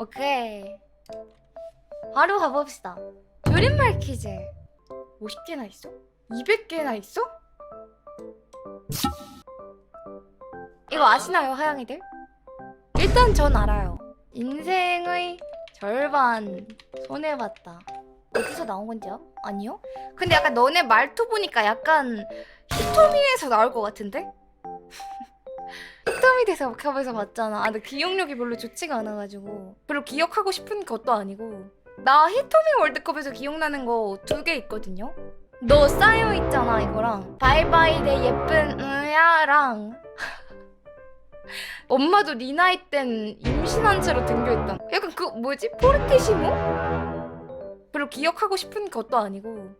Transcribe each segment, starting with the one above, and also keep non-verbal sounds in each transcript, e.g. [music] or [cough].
오케이. 바로 가봅시다. 줄임말 퀴즈. 50개나 있어? 200개나 있어? 이거 아시나요, 하양이들? 일단 전 알아요. 인생의 절반 손해봤다. 어디서 나온 건지요? 아니요? 근데 약간 너네 말투 보니까 약간 히토미에서 나올 것 같은데? 히토미 대사복합에서 봤잖아. 아, 근데 기억력이 별로 좋지가 않아가지고 별로 기억하고 싶은 것도 아니고 나 히토미 월드컵에서 기억나는 거 두 개 있거든요. 너 쌓여 있잖아 이거랑 바이바이 내 예쁜 으야랑 [laughs] 엄마도 네 나이 땐 임신한 채로 등교했다. 약간 그 뭐지 포르테시모? 별로 기억하고 싶은 것도 아니고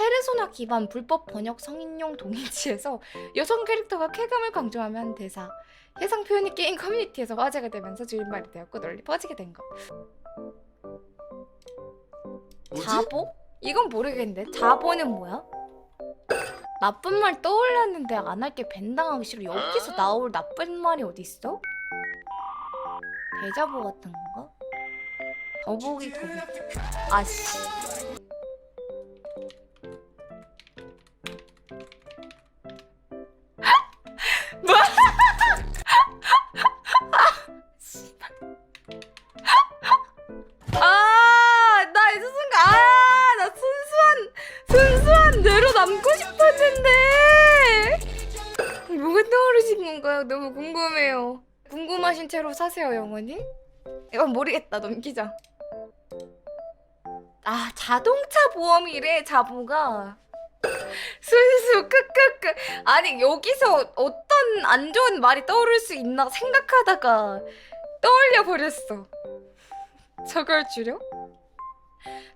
페르소나 기반 불법 번역 성인용 동인지에서 여성 캐릭터가 쾌감을 강조하면 대사 해상 표현이 게임 커뮤니티에서 화제가 되면서 줄임말이 되었고 널리 퍼지게 된 것. 뭐지? 자보? 이건 모르겠는데 자보는 뭐야? 나쁜 말 떠올렸는데 안 할 게 벤당하기 싫어 여기서 나올 나쁜 말이 어딨어? 대자보 같은 건가? 더보기 더보기 아씨 남고 싶었는데. 뭐가 떠오르신 건가요? 너무 궁금해요. 궁금하신 채로 사세요, 영원히? 이건 모르겠다, 넘기자. 아, 자동차 보험이래, 자보가. 순수, 크크크. 아니, 여기서 어떤 안 좋은 말이 떠오를 수 있나 생각하다가 떠올려 버렸어. 저걸 줄여?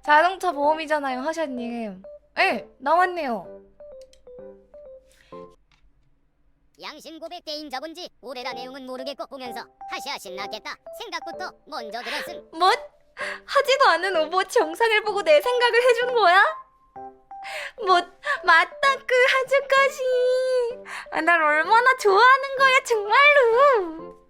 자동차 보험이잖아요, 하샤님. 예, 나왔네요. 양심 고백 대인자본지 오래라 내용은 모르겠고 보면서 하샤 신났겠다 생각부터 먼저 들었음 뭐? 하지도 않은 오버워치 영상을 보고 내 생각을 해준 거야? 뭐, 맞다, 그 하주까지. 아, 날 얼마나 좋아하는 거야, 정말로.